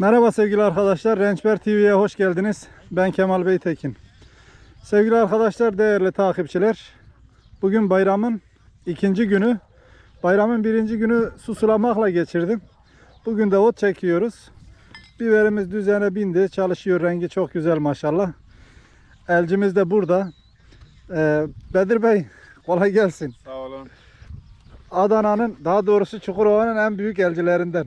Merhaba sevgili arkadaşlar. Rençber TV'ye hoş geldiniz. Ben Kemal Beytekin. Sevgili arkadaşlar, değerli takipçiler. Bugün bayramın ikinci günü. Bayramın birinci günü su sulamakla geçirdim. Bugün de ot çekiyoruz. Biberimiz düzene bindi. Çalışıyor. Rengi çok güzel maşallah. Elcimiz de burada. Ee, Bedir Bey kolay gelsin. Sağ olun. Adana'nın daha doğrusu Çukurova'nın en büyük elcilerinden.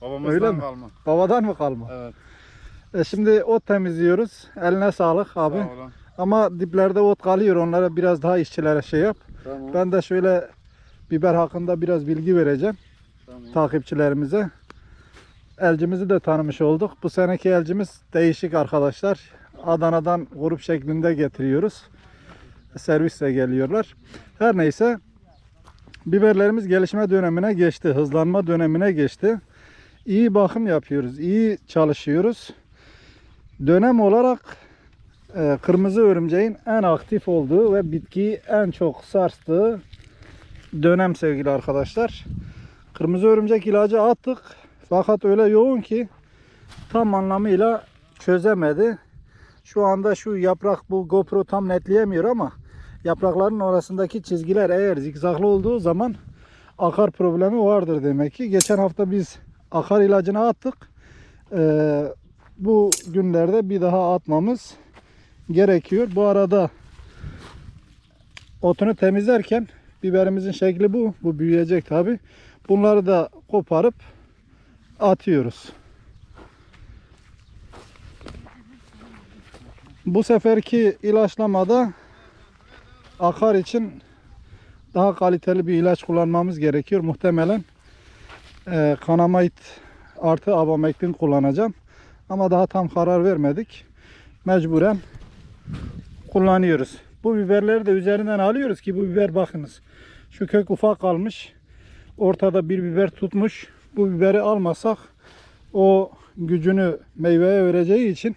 Babamızdan Öyle mi? kalma. Babadan mı kalma? Evet. E şimdi ot temizliyoruz. Eline sağlık abi. Sağ olun. Ama diplerde ot kalıyor. Onlara biraz daha işçilere şey yap. Tamam. Ben de şöyle biber hakkında biraz bilgi vereceğim Tamam. takipçilerimize. Elcimizi de tanımış olduk. Bu seneki elcimiz değişik arkadaşlar. Adana'dan grup şeklinde getiriyoruz. Servisle geliyorlar. Her neyse biberlerimiz gelişme dönemine geçti. Hızlanma dönemine geçti. İyi bakım yapıyoruz. iyi çalışıyoruz. Dönem olarak e, kırmızı örümceğin en aktif olduğu ve bitkiyi en çok sarstığı dönem sevgili arkadaşlar. Kırmızı örümcek ilacı attık. Fakat öyle yoğun ki tam anlamıyla çözemedi. Şu anda şu yaprak bu GoPro tam netleyemiyor ama yaprakların arasındaki çizgiler eğer zikzaklı olduğu zaman akar problemi vardır demek ki. Geçen hafta biz akar ilacını attık. Ee, bu günlerde bir daha atmamız gerekiyor. Bu arada otunu temizlerken biberimizin şekli bu. Bu büyüyecek tabi. Bunları da koparıp atıyoruz. Bu seferki ilaçlamada akar için daha kaliteli bir ilaç kullanmamız gerekiyor. Muhtemelen e, kanamait artı abamektin kullanacağım. Ama daha tam karar vermedik. Mecburen kullanıyoruz. Bu biberleri de üzerinden alıyoruz ki bu biber bakınız. Şu kök ufak kalmış. Ortada bir biber tutmuş. Bu biberi almasak o gücünü meyveye vereceği için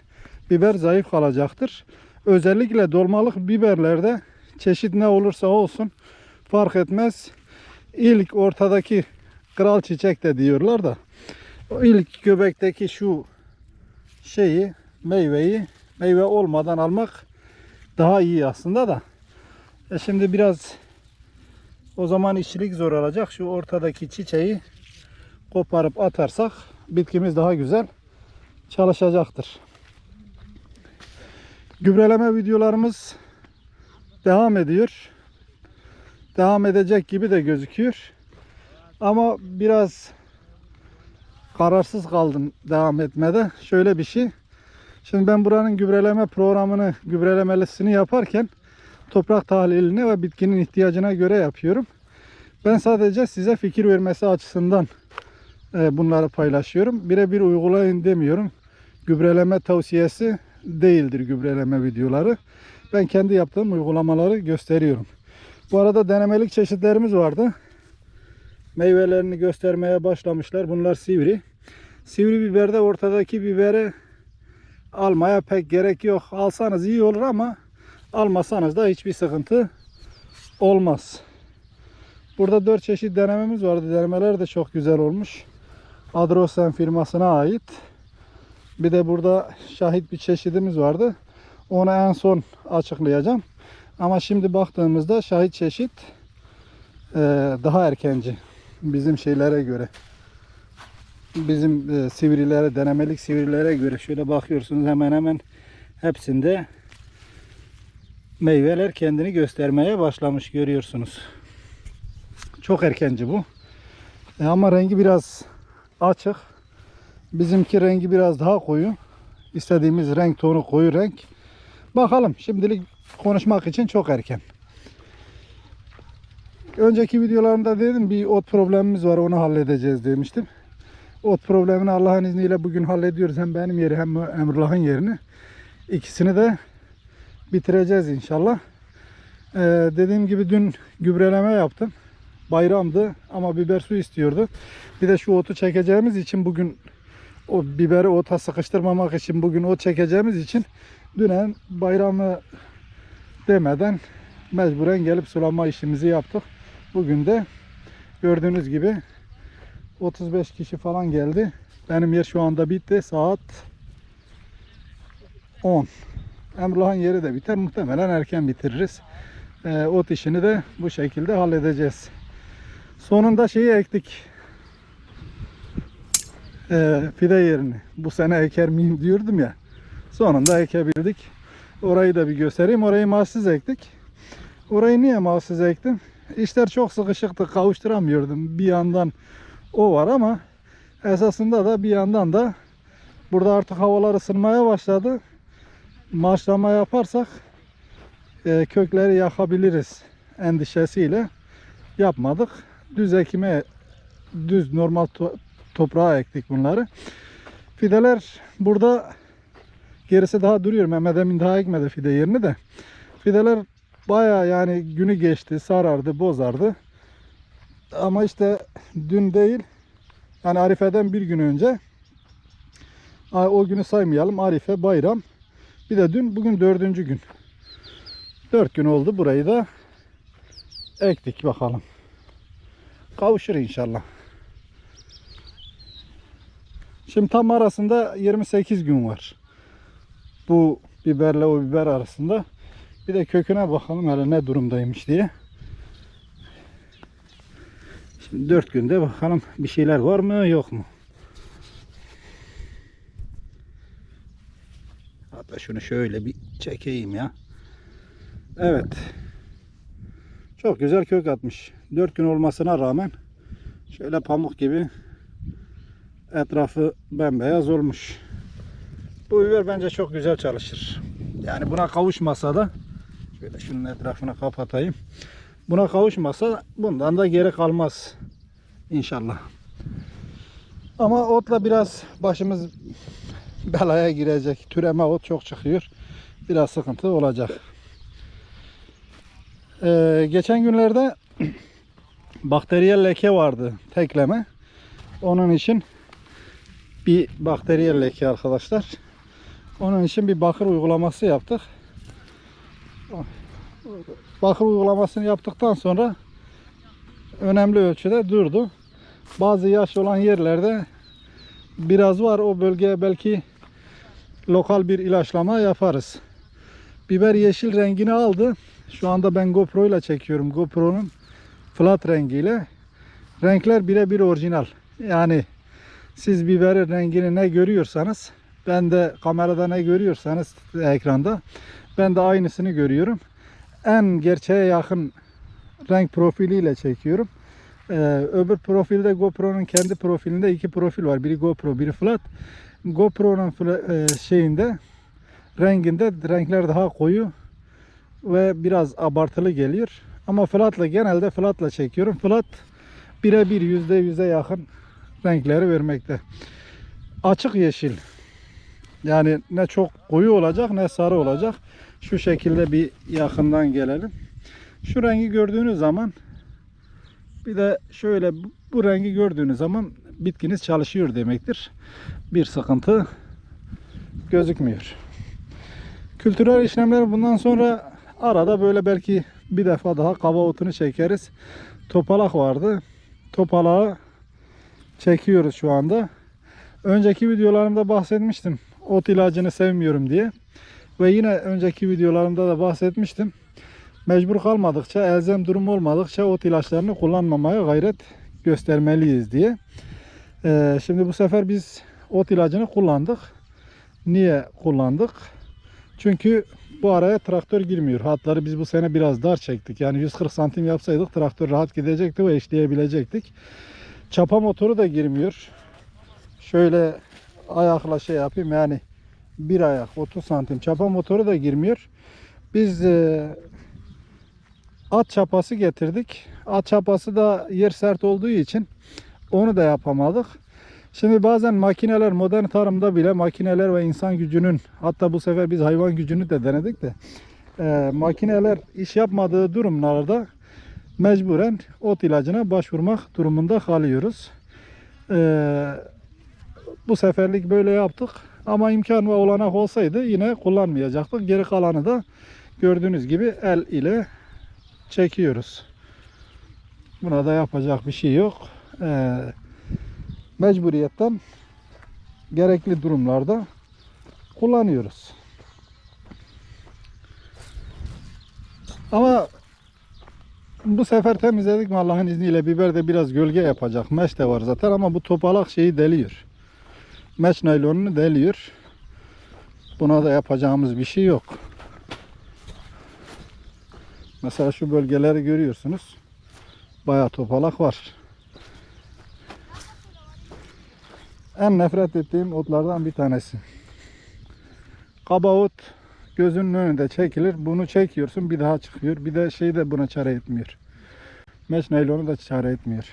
biber zayıf kalacaktır. Özellikle dolmalık biberlerde çeşit ne olursa olsun fark etmez. İlk ortadaki kral çiçek de diyorlar da o ilk göbekteki şu şeyi meyveyi meyve olmadan almak daha iyi aslında da. E şimdi biraz o zaman işçilik zor olacak. Şu ortadaki çiçeği koparıp atarsak bitkimiz daha güzel çalışacaktır. Gübreleme videolarımız devam ediyor. Devam edecek gibi de gözüküyor. Ama biraz kararsız kaldım devam etmede. Şöyle bir şey. Şimdi ben buranın gübreleme programını, gübrelemelisini yaparken toprak tahlilini ve bitkinin ihtiyacına göre yapıyorum. Ben sadece size fikir vermesi açısından e, bunları paylaşıyorum. Birebir uygulayın demiyorum. Gübreleme tavsiyesi değildir gübreleme videoları. Ben kendi yaptığım uygulamaları gösteriyorum. Bu arada denemelik çeşitlerimiz vardı. Meyvelerini göstermeye başlamışlar. Bunlar sivri. Sivri biberde ortadaki biberi almaya pek gerek yok. Alsanız iyi olur ama almasanız da hiçbir sıkıntı olmaz. Burada dört çeşit denememiz vardı. Denemeler de çok güzel olmuş. Adrosen firmasına ait. Bir de burada şahit bir çeşidimiz vardı. Onu en son açıklayacağım. Ama şimdi baktığımızda şahit çeşit eee, daha erkenci. Bizim şeylere göre. Bizim eee, sivrilere, denemelik sivrilere göre şöyle bakıyorsunuz hemen hemen hepsinde meyveler kendini göstermeye başlamış görüyorsunuz. Çok erkenci bu. E, ama rengi biraz açık. Bizimki rengi biraz daha koyu. İstediğimiz renk tonu koyu renk. Bakalım şimdilik konuşmak için çok erken. Önceki videolarımda dedim bir ot problemimiz var onu halledeceğiz demiştim. Ot problemini Allah'ın izniyle bugün hallediyoruz. Hem benim yeri hem Emrullah'ın yerini. İkisini de bitireceğiz inşallah. Ee, dediğim gibi dün gübreleme yaptım. Bayramdı ama biber su istiyordu. Bir de şu otu çekeceğimiz için bugün o biberi ota sıkıştırmamak için bugün ot çekeceğimiz için dünen bayramı demeden mecburen gelip sulama işimizi yaptık. Bugün de gördüğünüz gibi 35 kişi falan geldi. Benim yer şu anda bitti. Saat 10. Emrulah'ın yeri de biter. Muhtemelen erken bitiririz. Ee, ot işini de bu şekilde halledeceğiz. Sonunda şeyi ektik. Ee, fide yerini. Bu sene eker miyim diyordum ya. Sonunda ekebildik. Orayı da bir göstereyim. Orayı mahsus ektik. Orayı niye mahsus ektim? İşler çok sıkışıktı. Kavuşturamıyordum. Bir yandan o var ama esasında da bir yandan da burada artık havalar ısınmaya başladı. Maçlama yaparsak e, kökleri yakabiliriz endişesiyle yapmadık. Düz ekime düz normal to- toprağa ektik bunları. Fideler burada gerisi daha duruyor. Mehmet Emin daha ekmedi fide yerini de. Fideler baya yani günü geçti, sarardı, bozardı. Ama işte dün değil, yani Arife'den bir gün önce, o günü saymayalım, Arife, bayram. Bir de dün, bugün dördüncü gün. Dört gün oldu burayı da ektik bakalım. Kavuşur inşallah. Şimdi tam arasında 28 gün var. Bu biberle o biber arasında. Bir de köküne bakalım hele ne durumdaymış diye. Şimdi 4 günde bakalım bir şeyler var mı yok mu? Hatta şunu şöyle bir çekeyim ya. Evet. Çok güzel kök atmış. 4 gün olmasına rağmen şöyle pamuk gibi etrafı bembeyaz olmuş. Bu biber bence çok güzel çalışır. Yani buna kavuşmasa da şöyle şunun etrafını kapatayım. Buna kavuşmasa bundan da geri kalmaz inşallah. Ama otla biraz başımız belaya girecek. Türeme ot çok çıkıyor. Biraz sıkıntı olacak. Ee, geçen günlerde bakteriyel leke vardı tekleme. Onun için bir bakteriyel leke arkadaşlar. Onun için bir bakır uygulaması yaptık. Bakır uygulamasını yaptıktan sonra önemli ölçüde durdu. Bazı yaş olan yerlerde biraz var. O bölgeye belki lokal bir ilaçlama yaparız. Biber yeşil rengini aldı. Şu anda ben GoPro ile çekiyorum. GoPro'nun flat rengiyle. Renkler birebir orijinal. Yani siz biberin rengini ne görüyorsanız ben de kamerada ne görüyorsanız ekranda ben de aynısını görüyorum. En gerçeğe yakın renk profiliyle çekiyorum. Ee, öbür profilde GoPro'nun kendi profilinde iki profil var. Biri GoPro, biri flat. GoPro'nun e, şeyinde renginde renkler daha koyu ve biraz abartılı geliyor. Ama flatla genelde flatla çekiyorum. Flat birebir yüzde yüze yakın renkleri vermekte. Açık yeşil. Yani ne çok koyu olacak ne sarı olacak. Şu şekilde bir yakından gelelim. Şu rengi gördüğünüz zaman bir de şöyle bu- rengi gördüğünüz zaman bitkiniz çalışıyor demektir. Bir sıkıntı gözükmüyor. Kültürel işlemler bundan sonra arada böyle belki bir defa daha kaba otunu çekeriz. Topalak vardı. Topalağı çekiyoruz şu anda. Önceki videolarımda bahsetmiştim. Ot ilacını sevmiyorum diye. Ve yine önceki videolarımda da bahsetmiştim. Mecbur kalmadıkça, elzem durum olmadıkça ot ilaçlarını kullanmamaya gayret göstermeliyiz diye. Ee, şimdi bu sefer biz ot ilacını kullandık. Niye kullandık? Çünkü bu araya traktör girmiyor. Hatları biz bu sene biraz dar çektik. Yani 140 santim yapsaydık traktör rahat gidecekti ve eşleyebilecektik. Çapa motoru da girmiyor. Şöyle ayakla şey yapayım yani bir ayak 30 santim çapa motoru da girmiyor. Biz e, at çapası getirdik. At çapası da yer sert olduğu için onu da yapamadık. Şimdi bazen makineler modern tarımda bile makineler ve insan gücünün hatta bu sefer biz hayvan gücünü de denedik de e, makineler iş yapmadığı durumlarda mecburen ot ilacına başvurmak durumunda kalıyoruz. E, bu seferlik böyle yaptık ama imkan ve olanak olsaydı yine kullanmayacaktık. Geri kalanı da gördüğünüz gibi el ile çekiyoruz. Buna da yapacak bir şey yok. Ee, mecburiyetten gerekli durumlarda kullanıyoruz. Ama bu sefer temizledik mi Allah'ın izniyle biber de biraz gölge yapacak. Meş de var zaten ama bu topalak şeyi deliyor. Meş naylonunu deliyor. Buna da yapacağımız bir şey yok. Mesela şu bölgeleri görüyorsunuz. Bayağı topalak var. En nefret ettiğim otlardan bir tanesi. Kaba ot gözünün önünde çekilir. Bunu çekiyorsun bir daha çıkıyor. Bir de şey de buna çare etmiyor. Meş naylonu da çare etmiyor.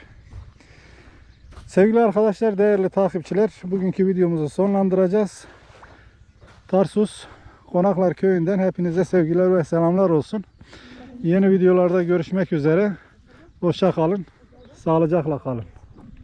Sevgili arkadaşlar, değerli takipçiler, bugünkü videomuzu sonlandıracağız. Tarsus Konaklar Köyü'nden hepinize sevgiler ve selamlar olsun. Yeni videolarda görüşmek üzere. Hoşça kalın. Sağlıcakla kalın.